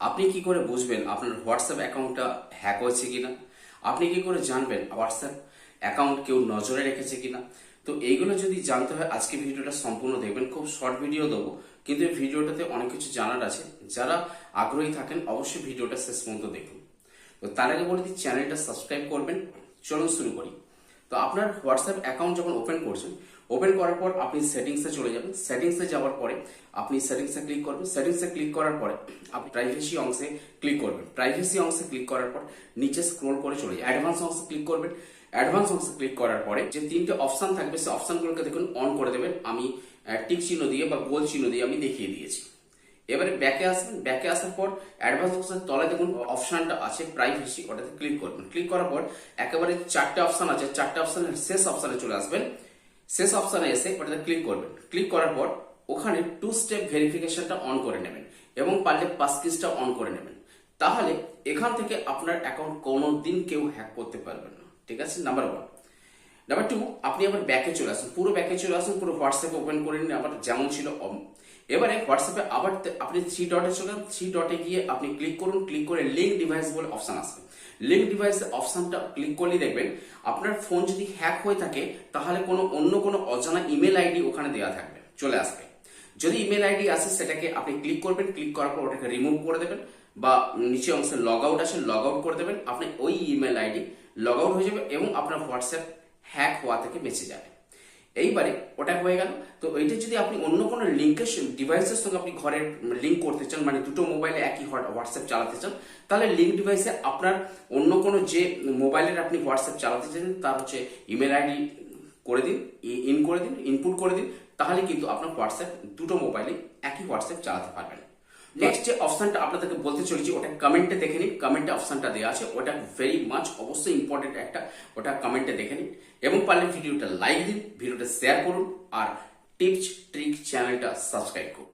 আপনি কি করে বুঝবেন আপনার হোয়াটসঅ্যাপ অ্যাকাউন্টটা হ্যাক হয়েছে কিনা? আপনি কি করে জানবেন হোয়াটসঅ্যাপ অ্যাকাউন্ট কেউ নজরে রেখেছে কিনা? তো এইগুলো যদি জানতে হয়, আজকে ভিডিওটা সম্পূর্ণ দেখবেন। খুব শর্ট ভিডিও দেবো, কিন্তু এই ভিডিওটাতে অনেক কিছু জানার আছে। যারা আগ্রহী থাকেন, অবশ্যই ভিডিওটা শেষ পর্যন্ত দেখুন। তো তার আগে বলে দিই, চ্যানেলটা সাবস্ক্রাইব করবেন। চলুন শুরু করি। তো আপনার হোয়াটসঅ্যাপ অ্যাকাউন্ট যখন ওপেন করছেন, ওপেন করার পর আপনি সেটিংসে চলে যাবেন। সেটিংসে যাওয়ার পরে আপনি সেটিংসে ক্লিক করবেন। সেটিংসে ক্লিক করার পরে আপনি প্রাইভেসি অংশে ক্লিক করবেন। প্রাইভেসি অংশে ক্লিক করার পর নিচে স্ক্রোল করে চলে যাবেন। অ্যাডভান্স অংশে ক্লিক করবেন। অ্যাডভান্স অংশে ক্লিক করার পরে যে তিনটে অপশন থাকবে সেই অপশনগুলোকে দেখুন অন করে দেবেন। আমি টিক চিহ্ন দিয়ে বা গোল চিহ্ন দিয়ে আমি দেখিয়ে দিয়েছি। এবারে ব্যাকে আসবেন ব্যাকে আসার পর অ্যাডভান্স অপশন তলে দেখুন অপশনটা আছে প্রাইভেসি ওটাতে ক্লিক করবেন। ক্লিক করার পর একেবারে চারটে অপশন আছে, চারটে অপশনের শেষ অপশনে চলে আসবেন। শেষ অপশনে এসে ওটাতে ক্লিক করবেন। ক্লিক করার পর ওখানে টু স্টেপ ভেরিফিকেশনটা অন করে নেবেন এবং পারলে পাসকিসটা অন করে নেবেন। তাহলে এখান থেকে আপনার অ্যাকাউন্ট কোনো দিন কেউ হ্যাক করতে পারবেন না। ঠিক আছে? নাম্বার ওয়ান নাম্বার টু আপনি আবার ব্যাকে চলে আসুন। পুরো ব্যাকে চলে আসুন, পুরো হোয়াটসঅ্যাপ ওপেন করে নিন আবার যেমন ছিল এবারে হোয়াটসঅ্যাপে আবার আপনি থ্রি ডটে চলে থ্রি ডটে গিয়ে আপনি ক্লিক করুন ক্লিক করে লিঙ্ক ডিভাইস বলে অপশন আসবে। লিঙ্ক ডিভাইস অপশনটা ক্লিক করলে দেখবেন, আপনার ফোন যদি হ্যাক হয়ে থাকে, তাহলে কোনো অন্য কোনো অজানা ইমেল আইডি ওখানে দেওয়া থাকবে, চলে আসবে। যদি ইমেল আইডি আসে, সেটাকে আপনি ক্লিক করবেন ক্লিক করার পর ওটাকে রিমুভ করে দেবেন, বা নিচে অংশে লগ আউট আছে লগ আউট করে দেবেন, আপনি ওই ইমেল আইডি লগ আউট হয়ে যাবে এবং আপনার হোয়াটসঅ্যাপ হ্যাক হওয়া থেকে বেঁচে যাবে। এইবারে ওটা হয়ে গেল। তো এইটা যদি আপনি অন্য কোনো লিঙ্কের ডিভাইসের সঙ্গে আপনি ঘরের লিঙ্ক করতে চান মানে দুটো মোবাইলে একই হোয়াটসঅ্যাপ চালাতে চান, তাহলে লিঙ্ক ডিভাইসে আপনার অন্য কোনো যে মোবাইলের আপনি হোয়াটসঅ্যাপ চালাতে চান, তার হচ্ছে ইমেল আইডি করে দিন ইন করে দিন ইনপুট করে দিন, তাহলে কিন্তু আপনার হোয়াটসঅ্যাপ দুটো মোবাইলে একই হোয়াটসঅ্যাপ চালাতে পারবেন। নেক্সট যে অপশনটা আপনাদেরকে বলতে চলেছি, ওটা কমেন্টে দেখে নিন। কমেন্টে অপশনটা দেওয়া আছে, ওটা ভেরি মাচ অবশ্যই ইম্পর্টেন্ট একটা, ওটা কমেন্টে দেখে নিন। এবং পারলে ভিডিওটা লাইক দিন, ভিডিওটা শেয়ার করুন, আর টিপস ট্রিক চ্যানেলটা সাবস্ক্রাইব করুন।